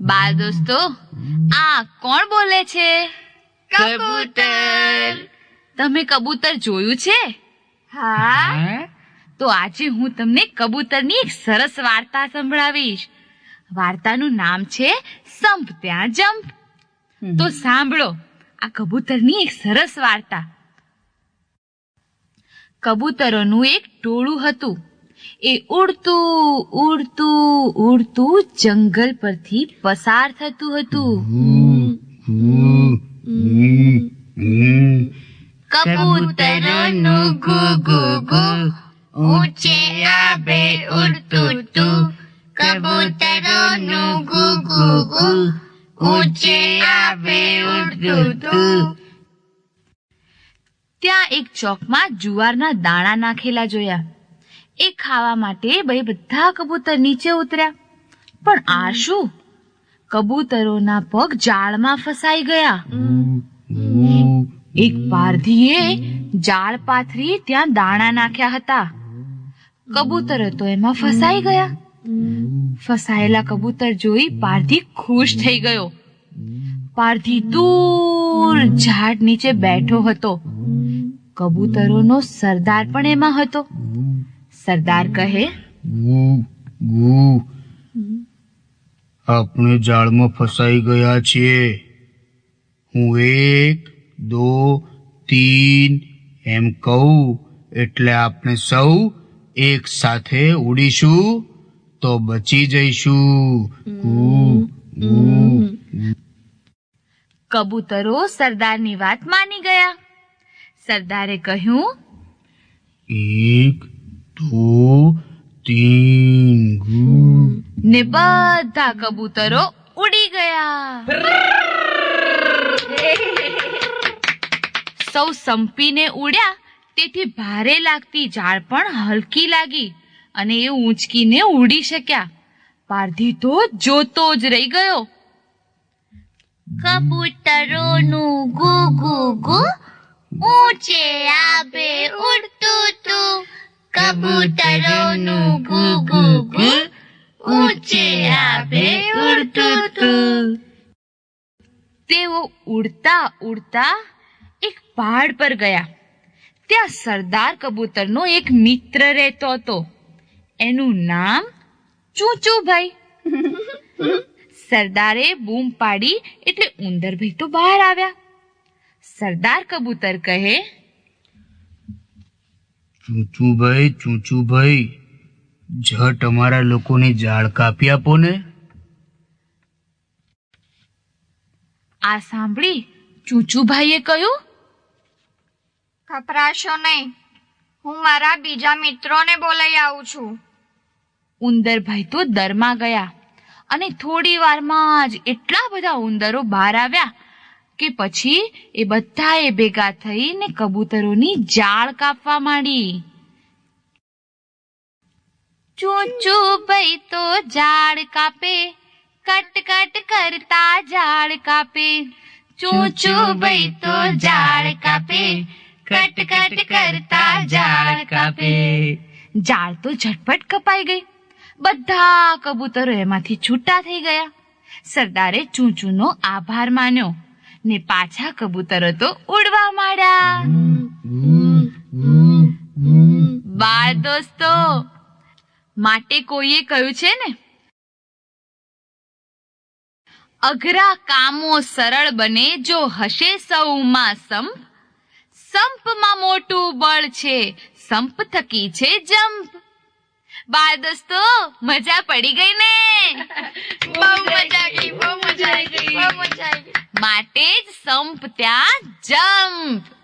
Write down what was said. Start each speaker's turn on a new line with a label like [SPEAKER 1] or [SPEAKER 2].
[SPEAKER 1] બાળ દોસ્તો આ કોણ બોલે છે?
[SPEAKER 2] કબૂતર.
[SPEAKER 1] તમે કબૂતર જોયું છે?
[SPEAKER 2] હા.
[SPEAKER 1] તો આજે હું તમને કબૂતરની એક સરસ વાર્તા સંભળાવીશ. વાર્તાનું નામ છે સંપ ત્યાં જંપ. તો સાંભળો આ કબૂતરની એક સરસ વાર્તા. કબૂતરોનું એક ટોળું હતું. એ ઉડતું ઉડતું ઉડતું જંગલ પરથી પસાર થતું હતું.
[SPEAKER 2] કબૂતરનું ગુ ગુ ગુ ઊંચે આબે ઉડતું તું. કબૂતરનું ગુ ગુ ગુ ઊંચે આબે ઉડતું તું.
[SPEAKER 1] ત્યાં એક ચોકમાં જુવારના દાણા નાખેલા જોયા. એ ખાવા માટે બે બધા કબૂતર નીચે ઉતર્યા. પણ આ શું? કબૂતરોના પગ જાળમાં ફસાઈ ગયા. એક પારધીએ જાળ પાથરી ત્યાં દાણા નાખ્યા હતા. કબૂતરો તો એમાં ફસાઈ ગયા. ફસાયેલા કબૂતર જોઈ પારધી ખુશ થઈ ગયો. પારધી દૂર ઝાડ નીચે બેઠો હતો. કબૂતરોનો સરદાર પણ એમાં હતો. સરદાર કહે
[SPEAKER 3] આપણે જાળમાં ફસાઈ ગયા છીએ. હું એક દો તીન એમ કહું એટલે આપણે સૌ એક સાથે ઉડીશું તો બચી જઈશું.
[SPEAKER 1] કબૂતરો સરદારની વાત માની ગયા. સરદારે કહ્યું
[SPEAKER 3] એક દો તીન ગુ
[SPEAKER 1] ને બધા કબૂતરો ઉડી ગયા. સૌ સંપીને ઉડ્યા તેથી ભારે લાગતી ઝાડ પણ હલકી લાગી અને એ ઊંચકીને ઉડી શક્યા. પારધી તો જોતો જ રહી ગયો.
[SPEAKER 2] કબૂતરોનું ગુ ગુ ગુ ઊંચે આબે ઉડતું તું. કબૂતરોનું ગુ ગુ ઊંચે આબે ઉડતું તું.
[SPEAKER 1] તેઓ ઉડતા ઉડતા એક પહાડ પર ગયા. ત્યાં સરદાર કબૂતરનો એક મિત્ર રહેતો હતો. એનું નામ ચૂચુભાઈ. સરદારે બૂમ પાડી એટલે ઉંદરભાઈ તો બહાર આવ્યા. સરદાર કબૂતર કહે
[SPEAKER 3] ચૂચુભાઈ ચૂચુભાઈ જટ અમારા લોકોને જાળ કાપી આપો ને.
[SPEAKER 1] આ સાંભળી ચૂચુભાઈએ કહ્યું?
[SPEAKER 2] ગભરાશો નહીં. હું મારા બીજા મિત્રોને બોલાઈ આવું છું.
[SPEAKER 1] ઉંદરભાઈ તો દરમાં ગયા અને થોડી વારમાં જ એટલા બધા ઉંદરો બહાર આવ્યા કે પછી એ બધાએ ભેગા થઈને કબૂતરોની જાળ કાપવા માંડી. ચૂંચુ ભાઈ તો ઝાડ કાપે કટ કટ કરતા ઝાડ કાપે. ચૂંચુ ભાઈ તો ઝાડ કાપે કટ કટ કરતા ઝાડ કાપે. ઝાડ તો ઝટપટ કપાઈ ગઈ. બધા કબૂતરો એમાંથી છૂટા થઈ ગયા. સરદારે ચૂંચુનો આભાર માન્યો. ને પાછા કબૂતરો તો ઉડવા માંડ્યા. બાળ દોસ્તો, માટે કોઈએ કહ્યું છે ને? અઘરા કામો સરળ બને જો હશે સૌમાં સંપ. સંપમાં મોટું બળ છે, સંપ થકી છે જંપ. બાળ દોસ્તો, મજા પડી ગઈ ને?
[SPEAKER 2] બહુ મજા આવી બહુ મજા આવી બહુ મજા આવી
[SPEAKER 1] માટે જ સંપ ત્યાં જંપ.